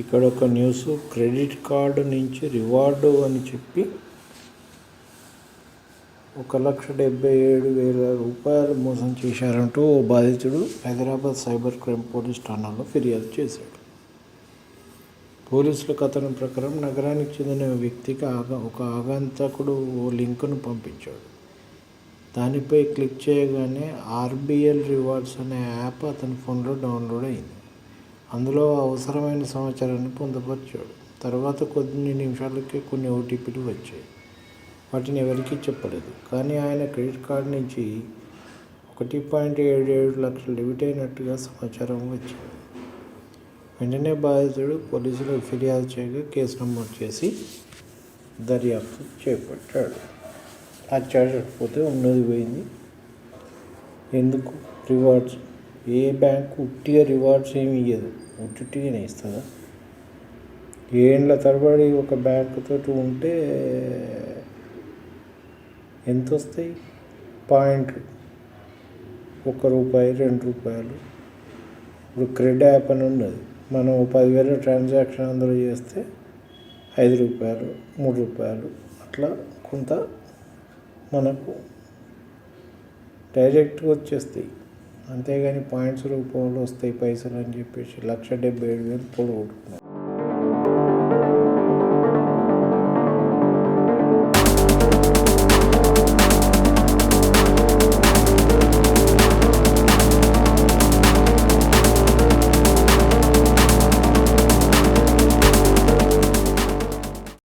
ఇక్కడ ఒక news credit card నుంచి రివార్డు అని చెప్పి ఒక లక్ష డెబ్బై ఏడు వేల రూపాయలు మోసం చేశారంటూ ఓ బాధితుడు హైదరాబాద్ సైబర్ క్రైమ్ పోలీస్ ఠాణాలో ఫిర్యాదు చేశాడు. పోలీసుల కథనం ప్రకారం నగరానికి చెందిన వ్యక్తికి ఆగా ఒక ఆగంతకుడు ఓ లింకును పంపించాడు. దానిపై క్లిక్ చేయగానే ఆర్బిఎల్ రివార్డ్స్ అనే యాప్ అతని ఫోన్లో డౌన్లోడ్ అయింది. అందులో అవసరమైన సమాచారాన్ని పొందుపరిచాడు తర్వాత కొన్ని నిమిషాలకే కొన్ని ఓటీపీలు వచ్చాయి. వాటిని ఎవరికీ చెప్పలేదు. కానీ ఆయన క్రెడిట్ కార్డు నుంచి ఒకటి పాయింట్ ఏడు ఏడు లక్షలు డెబిట్ అయినట్టుగా సమాచారం వచ్చింది. వెంటనే బాధితుడు పోలీసులకు ఫిర్యాదు చేయగా కేసు నమోదు చేసి దర్యాప్తు చేపట్టాడు. ఆ ఆశ్చర్యపోతే ఉన్నది పోయింది. ఎందుకు? రివార్డ్స్ ఏ బ్యాంకు ఉట్టిగా రివార్డ్స్ ఏమి ఇయ్యదు. ఉట్టిగానే ఇస్తుందా ఏండ్ల తరబడి ఒక బ్యాంకుతో ఉంటే ఎంత వస్తాయి పాయింట్లు ఒక రూపాయి రెండు రూపాయలు. ఇప్పుడు క్రెడిట్ యాప్ అని ఉన్నది. మనం పదివేల ట్రాన్సాక్షన్ అందులో చేస్తే ఐదు రూపాయలు మూడు రూపాయలు అట్లా కొంత మనకు డైరెక్ట్గా వచ్చేస్తాయి. అంతేగాని పాయింట్స్ రూపంలో వస్తాయి పైసలు అని చెప్పేసి లక్ష డెబ్బై ఏడు వేలు పొడగొట్టుకున్నాం